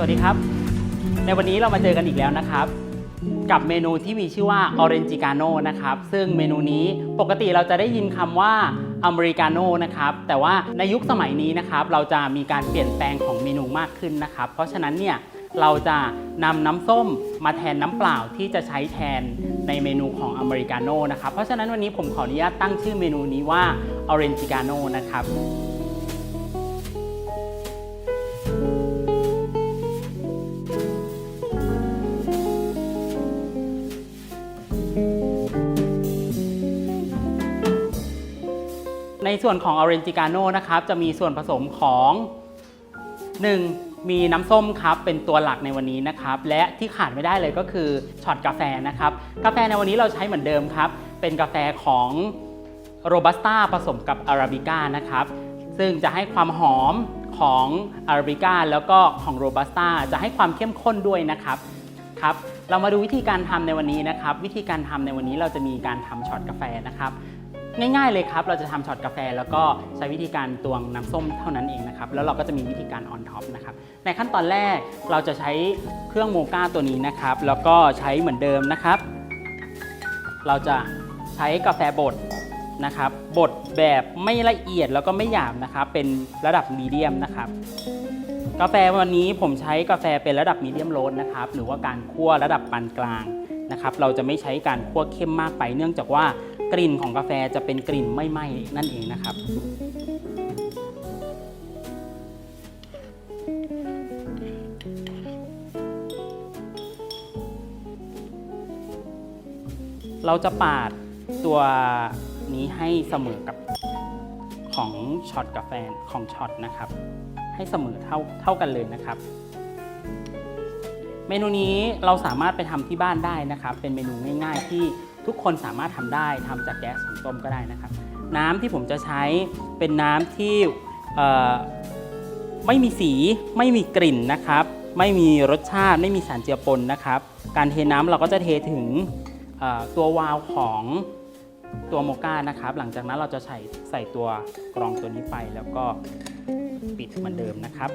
วัสดีครับ ในวันนี้เรามาเจอกันอีกแล้วนะครับ กับเมนูที่มีชื่อว่า Orangicano นะครับ ซึ่งเมนูนี้ปกติเราจะได้ยินคำว่า Americano นะครับ แต่ว่าในยุคสมัยนี้นะครับ เราจะมีการเปลี่ยนแปลงของเมนูมากขึ้นนะครับ เพราะฉะนั้นเนี่ยเราจะนำน้ำส้มมาแทนน้ำเปล่าที่จะใช้แทนในเมนูของอเมริกาโน่นะครับ เพราะฉะนั้นวันนี้ผมขออนุญาตตั้งชื่อเมนูนี้ว่า Orangicano นะครับ ในส่วนของ Orangicano นะครับจะมีส่วนผสมของ 1. มีน้ำส้มครับเป็นตัวหลักในวันนี้นะครับ และที่ขาดไม่ได้เลยก็คือช็อตกาแฟนะครับ กาแฟในวันนี้เราใช้เหมือนเดิมครับ เป็นกาแฟของโรบัสต้าผสมกับอาราบิก้านะครับ ซึ่งจะให้ความหอมของอาราบิก้าแล้วก็ของโรบัสต้าจะให้ความเข้มข้นด้วยนะครับครับ เรามาดูวิธีการทำในวันนี้นะครับ วิธีการทำในวันนี้เราจะมีการทำช็อตกาแฟนะครับ ง่ายๆเลยครับ เราจะทำช็อตกาแฟ แล้วก็ใช้วิธีการตวงน้ำส้มเท่านั้นเองนะครับ แล้วเราก็จะมีวิธีการออนท็อปนะครับ ในขั้นตอนแรกเราจะใช้เครื่องโมก้าตัวนี้นะครับ แล้วก็ใช้เหมือนเดิมนะครับ เราจะใช้กาแฟบดนะครับบดแบบไม่ละเอียดแล้วก็ไม่หยาบนะครับ เป็นระดับมีเดียมนะครับ กาแฟวันนี้ผมใช้กาแฟเป็นระดับมีเดียมโรสนะครับ หรือว่าการคั่วระดับปานกลาง นะครับเราจะไม่ใช้การคั่วเข้มมากไป เนื่องจากว่ากลิ่นของกาแฟจะเป็นกลิ่นไม่ไหม้นั่นเองนะครับ เราจะปาดตัวนี้ให้เสมอกับของช็อตกาแฟของช็อตนะครับ ให้เสมอเท่าเท่ากันเลยนะครับ เมนูนี้เราสามารถไปทำที่บ้านได้นะครับ เป็นเมนูง่าย ๆ ที่ทุกคนสามารถทำได้ทำจากแก๊สหุงต้มก็ได้นะครับ น้ำที่ผมจะใช้เป็นน้ำที่ไม่มีสีไม่มีกลิ่นนะครับ ไม่มีรสชาติไม่มีสารเจือปนนะครับ การเทน้ำเราก็จะเทถึงตัววาล์วของตัวโมก้านะครับ หลังจากนั้นเราจะใส่ใส่ตัวกรองตัวนี้ไปแล้วก็ปิดเหมือนเดิมนะครับ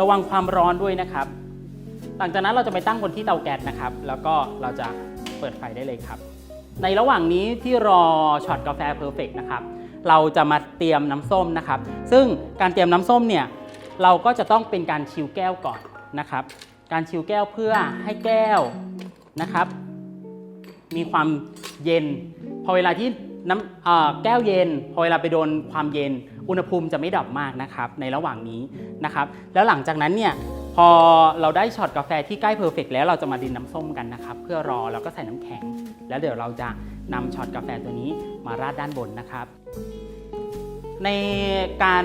ระวังความร้อนด้วยนะครับ หลังจากนั้นเราจะไปตั้งบนที่เตาแก๊สนะครับ แล้วก็เราจะเปิดไฟได้เลยครับ ในระหว่างนี้ที่รอช็อตกาแฟเพอร์เฟกนะครับ เราจะมาเตรียมน้ำส้มนะครับ ซึ่งการเตรียมน้ำส้มเนี่ย เราก็จะต้องเป็นการชิวแก้วก่อนนะครับ การชิวแก้วเพื่อให้แก้วนะครับ มีความเย็น พอเวลาที่น้ำแก้วเย็น พอเวลาไปโดนความเย็น อุณหภูมิจะไม่ดรอปมากนะครับในระหว่างนี้นะครับแล้วหลังจากนั้นเนี่ยพอเราได้ช็อตกาแฟที่ใกล้เพอร์เฟกแล้วเราจะมาดินน้ำส้มกันนะครับเพื่อรอแล้วก็ใส่น้ำแข็ง แล้วเดี๋ยวเราจะนำช็อตกาแฟตัวนี้มาราดด้านบนนะครับ ในการ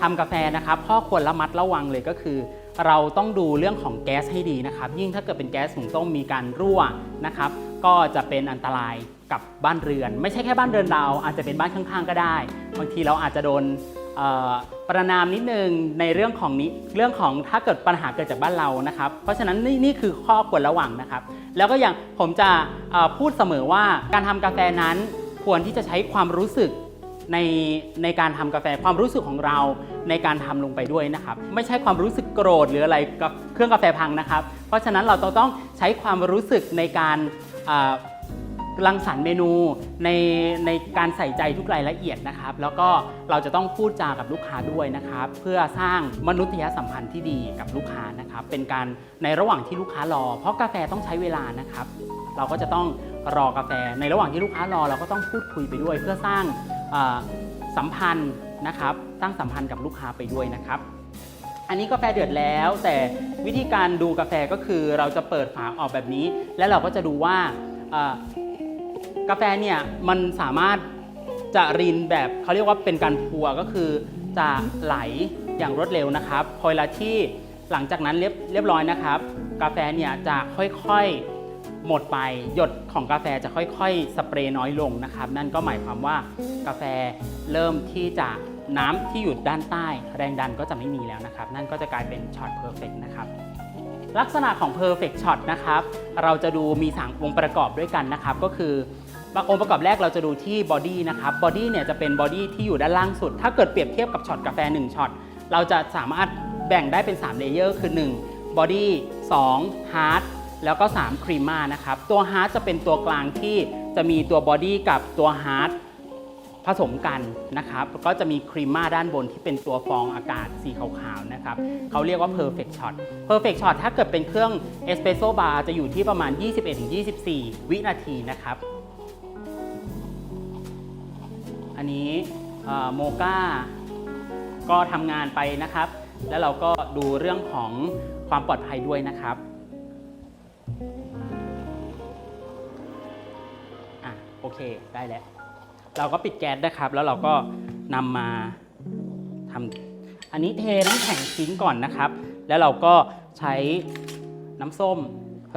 ทำกาแฟนะครับข้อควรระมัดระวังเลยก็คือ เราต้องดูเรื่องของแก๊สให้ดีนะครับ ยิ่งถ้าเกิดเป็นแก๊สหุงต้มมีการรั่วนะครับ ก็จะเป็นอันตราย กับบ้านเรือน ไม่ใช่แค่บ้านเรือนเราอาจจะเป็นบ้านข้างๆก็ได้ บางทีเราอาจจะโดนประนามนิดนึงในเรื่องของนี้เรื่องของถ้าเกิดปัญหาเกิดจากบ้านเรานะครับ เพราะฉะนั้นนี่นี่คือข้อควรระวังนะครับ แล้วก็อย่างผมจะพูดเสมอว่าการทำกาแฟนั้นควรที่จะใช้ความรู้สึกในในการทำกาแฟความรู้สึกของเราในการทำลงไปด้วยนะครับ ไม่ใช่ความรู้สึกโกรธหรืออะไรกับเครื่องกาแฟพังนะครับ เพราะฉะนั้นเราต้องใช้ความรู้สึกในการ รังสรรค์เมนูในในการใส่ใจทุกรายละเอียดนะครับ แล้วก็เราจะต้องพูดจากับลูกค้าด้วยนะครับ เพื่อสร้างมนุษยสัมพันธ์ที่ดีกับลูกค้านะครับ เป็นการในระหว่างที่ลูกค้ารอ เพราะกาแฟต้องใช้เวลานะครับ เราก็จะต้องรอกาแฟ ในระหว่างที่ลูกค้ารอเราก็ต้องพูดคุยไปด้วย เพื่อสร้างสัมพันธ์นะครับ สร้างสัมพันธ์กับลูกค้าไปด้วยนะครับ อันนี้กาแฟเดือดแล้ว แต่วิธีการดูกาแฟก็คือเราจะเปิดฝาออกแบบนี้ แล้วเราก็จะดูว่า กาแฟเนี่ยมันสามารถจะรินแบบเขาเรียกว่าเป็นการพัวก็คือจะไหลอย่างรวดเร็วนะครับ พอเวลาที่หลังจากนั้นเรียบเรียบร้อยนะครับ กาแฟเนี่ยจะค่อยๆหมดไปหยดของกาแฟจะค่อยๆ สเปรย์น้อยลงนะครับ นั่นก็หมายความว่ากาแฟเริ่มที่จะน้ำที่อยู่ด้านใต้ แรงดันก็จะไม่มีแล้วนะครับ นั่นก็จะกลายเป็นช็อตเพอร์เฟกนะครับ ลักษณะของ perfect shot นะครับ เราจะดูมีสามองค์ประกอบด้วยกันนะครับ ก็คือองค์ประกอบแรกเราจะดูที่บอดี้นะครับ บอดี้เนี่ยจะเป็นบอดี้ที่อยู่ด้านล่างสุด ถ้าเกิดเปรียบเทียบกับช็อตกาแฟ1ช็อต เราจะสามารถแบ่งได้เป็น3เลเยอร์คือ 1 บอดี้ 2 ฮาร์ด แล้วก็ 3 ครีมมานะครับ ตัวฮาร์ดจะเป็นตัวกลางที่จะมีตัวบอดี้กับตัวฮาร์ด ผสมกันนะครับแล้วก็จะมีครีมมาด้านบนที่เป็นตัวฟองอากาศสีขาวๆนะครับเขาเรียกว่า perfect shot perfect shot ถ้าเกิดเป็นเครื่องเอสเปรสโซบาร์จะอยู่ที่ประมาณ 21-24 วินาทีนะครับ อันนี้โมกาก็ทำงานไปนะครับ แล้วเราก็ดูเรื่องของความปลอดภัยด้วยนะครับอะโอเค ได้แล้ว เราก็ปิดแก๊สนะครับ แล้วเราก็นำมาทำอันนี้เทน้ำแข็งทิ้งก่อนนะครับ แล้วเราก็ใช้น้ำส้ม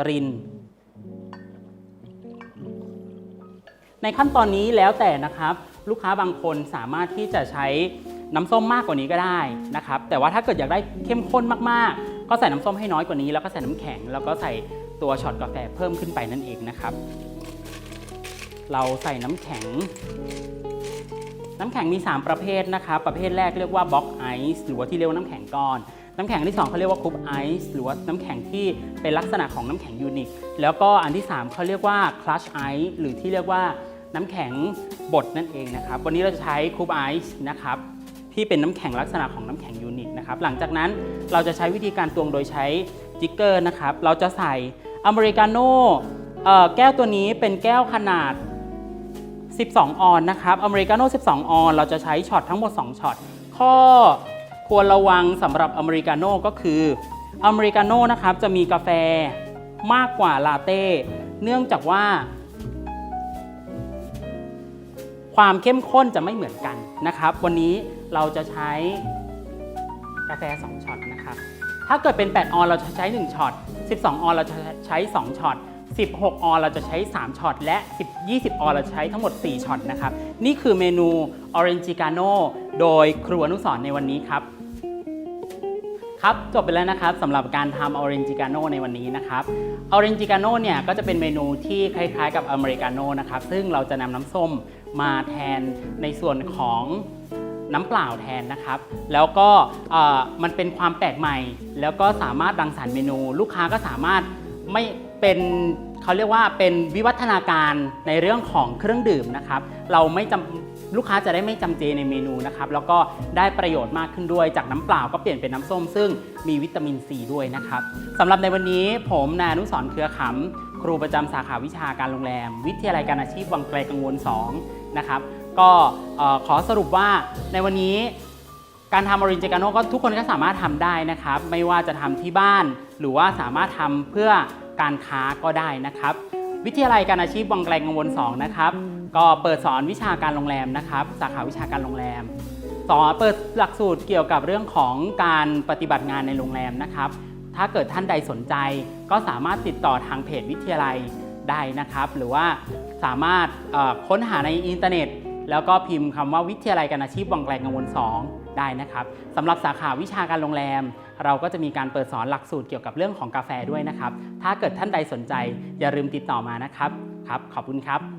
ริน ในขั้นตอนนี้แล้วแต่นะครับ ลูกค้าบางคนสามารถที่จะใช้น้ำส้มมากกว่านี้ก็ได้นะครับ แต่ว่าถ้าเกิดอยากได้เข้มข้นมากๆ ก็ใส่น้ำส้มให้น้อยกว่านี้ แล้วก็ใส่น้ำแข็ง แล้วก็ใส่ตัวช็อตกาแฟเพิ่มขึ้นไปนั่นเองนะครับ เราใส่น้ำแข็ง น้ำแข็งมี 3 ประเภทนะครับประเภทแรกเรียกว่าบล็อกไอซ์หรือว่าที่เรียกว่าน้ำแข็งก้อน น้ำแข็งที่ 2เขาเรียกว่าคูปไอซ์หรือว่าน้ำแข็งที่เป็นลักษณะของน้ำแข็งยูนิคแล้วก็อันที่ 3เขาเรียกว่าคลัชไอซ์หรือที่เรียกว่าน้ำแข็งบดนั่นเองนะครับ วันนี้เราจะใช้คูปไอซ์นะครับที่เป็นน้ำแข็งลักษณะของน้ำแข็งยูนิคนะครับ หลังจากนั้นเราจะใช้วิธีการตวงโดยใช้จิกเกอร์นะครับ เราจะใส่อเมริกาโน่แก้วตัวนี้เป็นแก้วขนาด 12 ออนนะครับอเมริกาโน่12 ออน เราจะใช้ช็อตทั้งหมด 2 ช็อต ข้อควรระวังสำหรับอเมริกาโน่ก็คืออเมริกาโน่นะครับจะมีกาแฟมากกว่าลาเต้ เนื่องจากว่า ความเข้มข้นจะไม่เหมือนกันนะครับ วันนี้เราจะใช้กาแฟ 2 ช็อตนะครับ ถ้าเกิดเป็น 8 ออนเราจะใช้ 1 ช็อต 12 ออนเราจะใช้ 2 ช็อต 16 ออนเราจะใช้ 3 ช็อต และ 10 20 ออนเราใช้ทั้งหมด 4 ช็อตนะครับ นี่คือเมนู Orange g a n o โดยครัวอนุสรในวันนี้ครับ ครับ จบไปแล้วนะครับสำหรับการทำ Orange g a n o ในวันนี้นะครับ Orange g a n o เนี่ยก็จะเป็นเมนูที่คล้ายๆกับอเมริกาโน่นะครับ ซึ่งเราจะนำน้ำส้มมาแทนในส่วนของน้ำเปล่าแทนนะครับ แล้วก็มันเป็นความแปลกใหม่ แล้วก็สามารถรังสรรค์เมนู ลูกค้าก็สามารถไม่เป็น เขาเรียกว่าเป็นวิวัฒนาการในเรื่องของเครื่องดื่มนะครับ เราไม่จำลูกค้าจะได้ไม่จำเจในเมนูนะครับ แล้วก็ได้ประโยชน์มากขึ้นด้วย จากน้ำเปล่าก็เปลี่ยนเป็นน้ำส้ม ซึ่งมีวิตามินซีด้วยนะครับสำหรับในวันนี้ผมนายอนุสรเครือขำครูประจำสาขาวิชาการโรงแรม วิทยาลัยการอาชีพวังไกลกังวล2นะครับก็ขอสรุปว่าในวันนี้การทำออรินเจกาโนก็ทุกคนก็สามารถทำได้นะครับ ไม่ว่าจะทำที่บ้าน หรือว่าสามารถทำเพื่อ การค้าก็ได้นะครับ วิทยาลัยการอาชีพวังไกลกังวล2นะครับก็เปิดสอนวิชาการโรงแรมนะครับ สาขาวิชาการโรงแรมสอนเปิดหลักสูตรเกี่ยวกับเรื่องของการปฏิบัติงานในโรงแรมนะครับ ถ้าเกิดท่านใดสนใจ ก็สามารถติดต่อทางเพจวิทยาลัยได้นะครับ หรือว่าสามารถค้นหาในอินเทอร์เน็ต แล้วก็พิมพ์คำว่าวิทยาลัยการอาชีพวังไกลกังวล 2 ได้นะครับสำหรับสาขาวิชาการโรงแรม เราก็จะมีการเปิดสอนหลักสูตรเกี่ยวกับเรื่องของกาแฟด้วยนะครับ ถ้าเกิดท่านใดสนใจอย่าลืมติดต่อมานะครับ ครับ ขอบคุณครับ